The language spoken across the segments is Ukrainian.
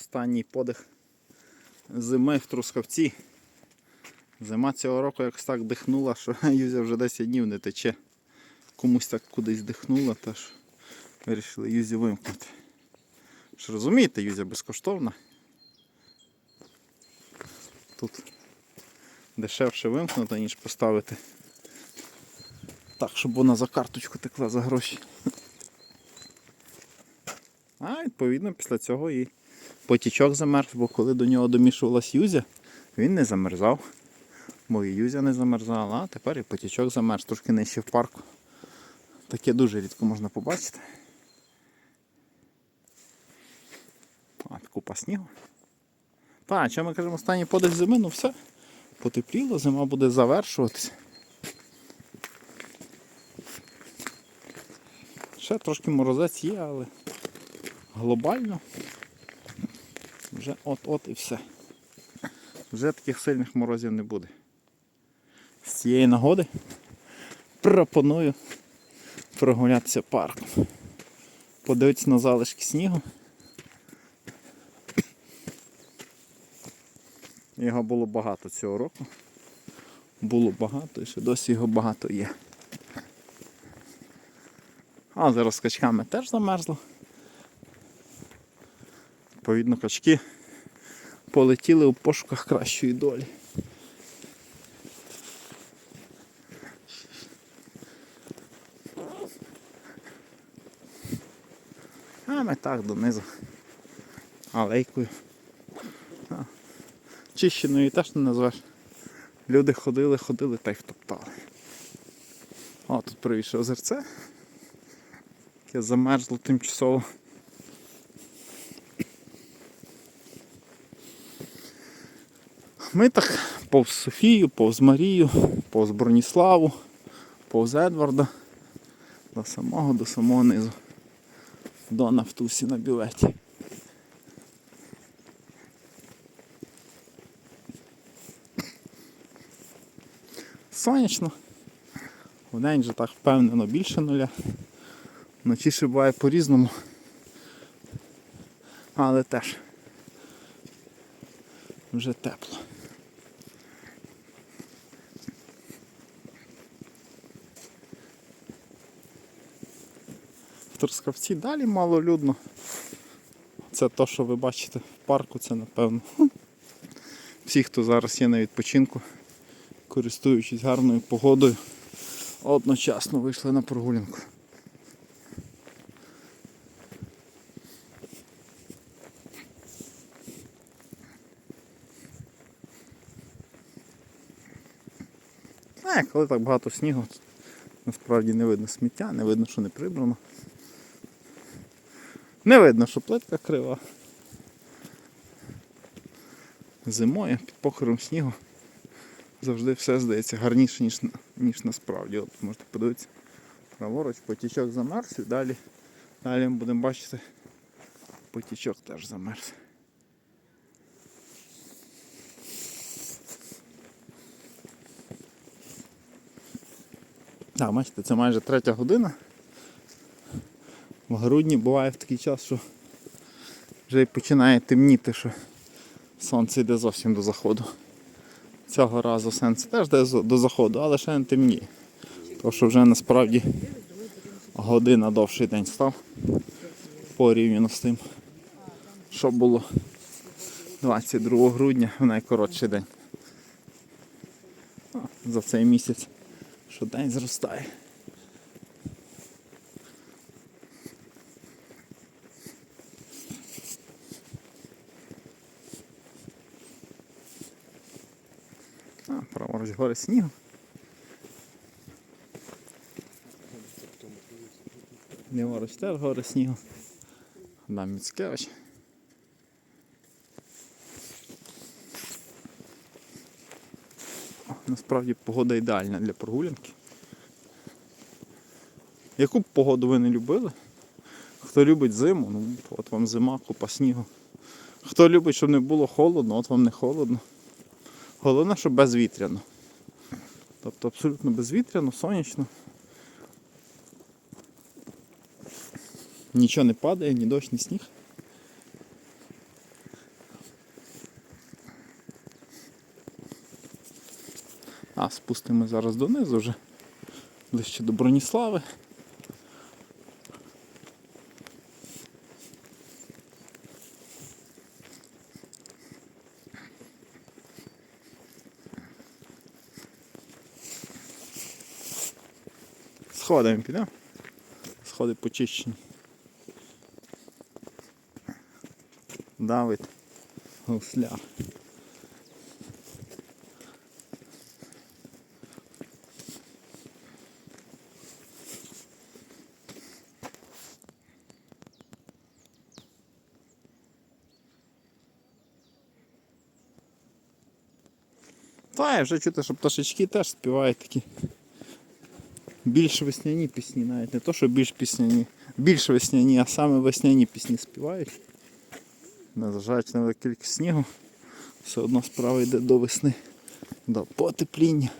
Останній подих зими в Трускавці. Зима цього року якось так дихнула, що Юзя вже 10 днів не тече. Комусь так кудись дихнула, тож вирішили Юзі вимкнути. Ж розумієте, Юзя безкоштовна. Тут дешевше вимкнути, ніж поставити. Так, щоб вона за карточку текла за гроші. А відповідно після цього і потічок замерз, бо коли до нього домішувалась Юзя, він не замерзав. Бо і Юзя не замерзала, а тепер і потічок замерз, трошки нижче в парку. Таке дуже рідко можна побачити. А, купа снігу. Так, що ми кажемо, останній подих зими, ну все. Потепліло, зима буде завершуватися. Ще трошки морозець є, але глобально вже от-от і все. Вже таких сильних морозів не буде. З цієї нагоди пропоную прогулятися парком. Подивитися на залишки снігу. Його було багато цього року. Було багато і ще досі його багато є. А зараз з качками теж замерзло. Відповідно, качки полетіли у пошуках кращої долі. А ми так донизу. Алейкою. А. Чищеною теж не назвеш. Люди ходили, ходили та й втоптали. О, тут правіше озерце. Яке замерзло тимчасово. Ми так повз Софію, повз Марію, повз Броніславу, повз Едварда. До самого до самого низу. До Нафтусі на бюветі. Сонячно. Вдень же так впевнено більше нуля. Вночі ще буває по-різному. Але теж вже тепло. В Трускавці далі малолюдно. Це то, що ви бачите в парку, це напевно. Всі, хто зараз є на відпочинку, користуючись гарною погодою, одночасно вийшли на прогулянку. А, коли так багато снігу, насправді не видно сміття, не видно, що не прибрано. Не видно, що плитка крива. Зимою під покривом снігу завжди все здається гарніше, ніж, ніж насправді. От можете подивитися праворуч, потічок замерз і далі, далі ми будемо бачити, потічок теж замерз. Так, бачите, це майже третя година. В грудні буває в такий час, що вже починає темніти, що сонце йде зовсім до заходу. Цього разу сонце теж йде до заходу, але ще не темніє. Тому що вже насправді година довший день став порівняно з тим, що було 22 грудня в найкоротший день. За цей місяць що день зростає. А, праворуч гори снігу. Ліворуч теж гори снігу. Адам Міцкевич. Насправді погода ідеальна для прогулянки. Яку б погоду ви не любили? Хто любить зиму, ну от вам зима, купа снігу. Хто любить, щоб не було холодно, от вам не холодно. Головне, щоб безвітряно. Тобто абсолютно безвітряно, сонячно. Нічого не падає, ні дощ, ні сніг. А, спустимо зараз донизу вже ближче до Броніслави. Сходимо підемо. Сходи почищені. Давид Гусляр. Та, я вже чути, що пташечки теж співають такі більш весняні пісні, навіть не то, що більш пісняні, більш весняні, а саме весняні пісні співають. Незважаючи на кількість снігу, все одно справа йде до весни, до потепління.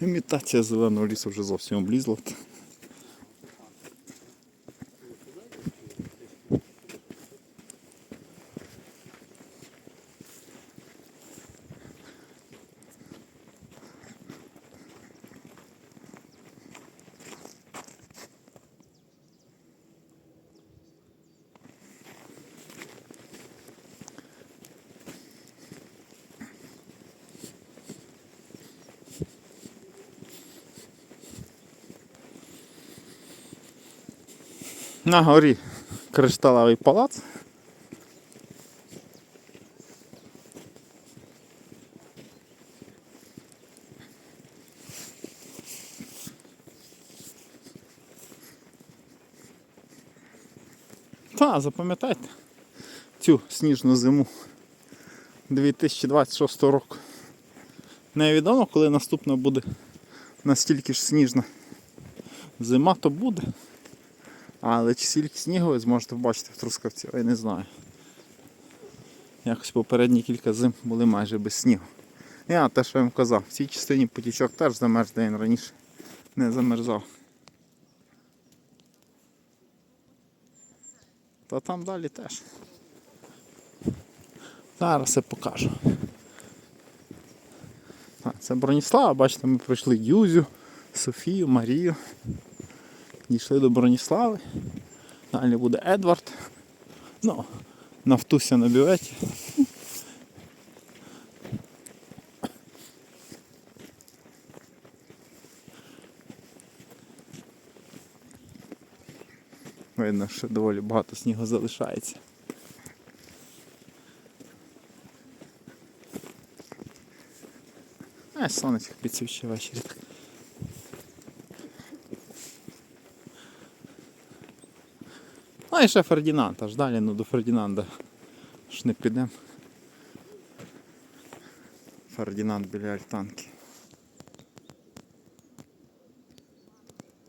Імітація зеленого лісу вже зовсім облізла. На горі кришталевий палац. Та, запам'ятайте цю сніжну зиму 2026 року. Невідомо, коли наступна буде настільки ж сніжна зима, то буде. Але чи стільки снігу ви зможете побачити в Трускавці, я не знаю. Якось попередні кілька зим були майже без снігу. Я те, що я вам казав, в цій частині потічок теж замерз день раніше. Не замерзав. Та там далі теж. Зараз я покажу. Так, це Броніслава, бачите, ми пройшли Юзю, Софію, Марію. Дійшли до Броніслави. Далі буде Едвард. Ну, нафтуся на бюветі. Видно, що доволі багато снігу залишається. А, сонечко підсвічує ввечері. Ну і ще Фердінанд, аж далі ну, до Фердінанда ж не підемо. Фердінанд біля альтанки.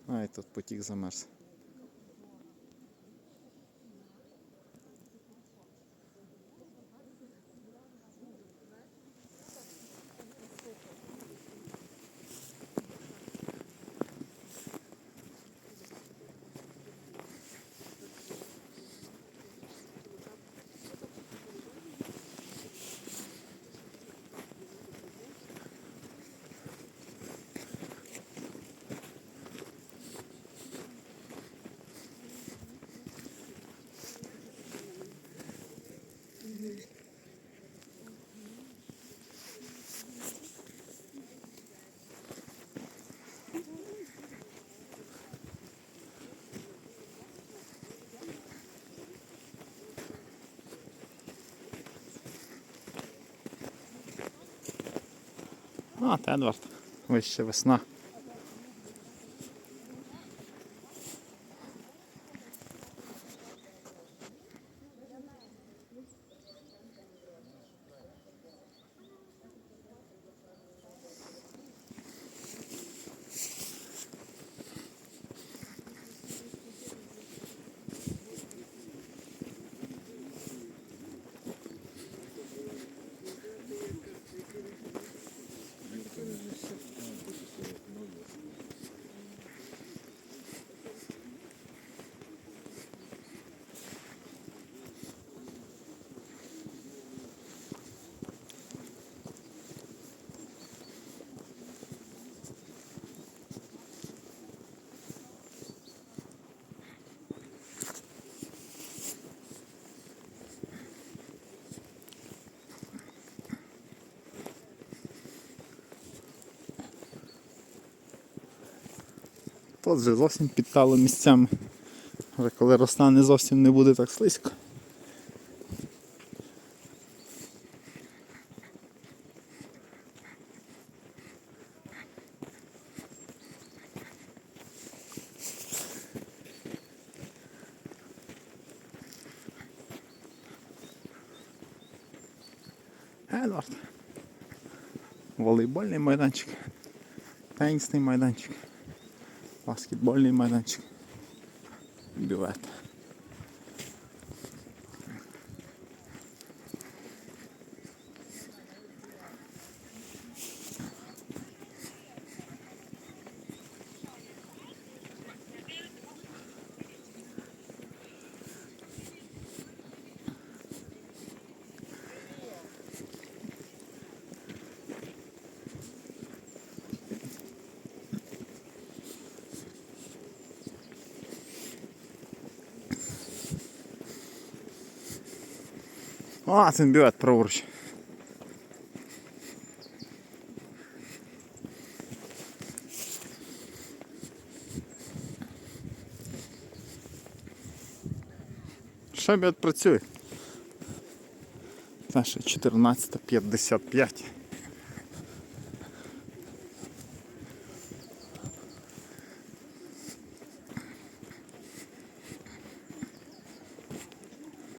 А і тут потік замерз. От Едвард. Вище весна. Тут вже зовсім підтало місцями. Вже коли розтане зовсім не буде так слизько. Едвард. Волейбольний майданчик, тенісний майданчик, баскетбольний майданчик, бювет. А, це бювет праворуч. Ще бювет працює. Це ще 14.55.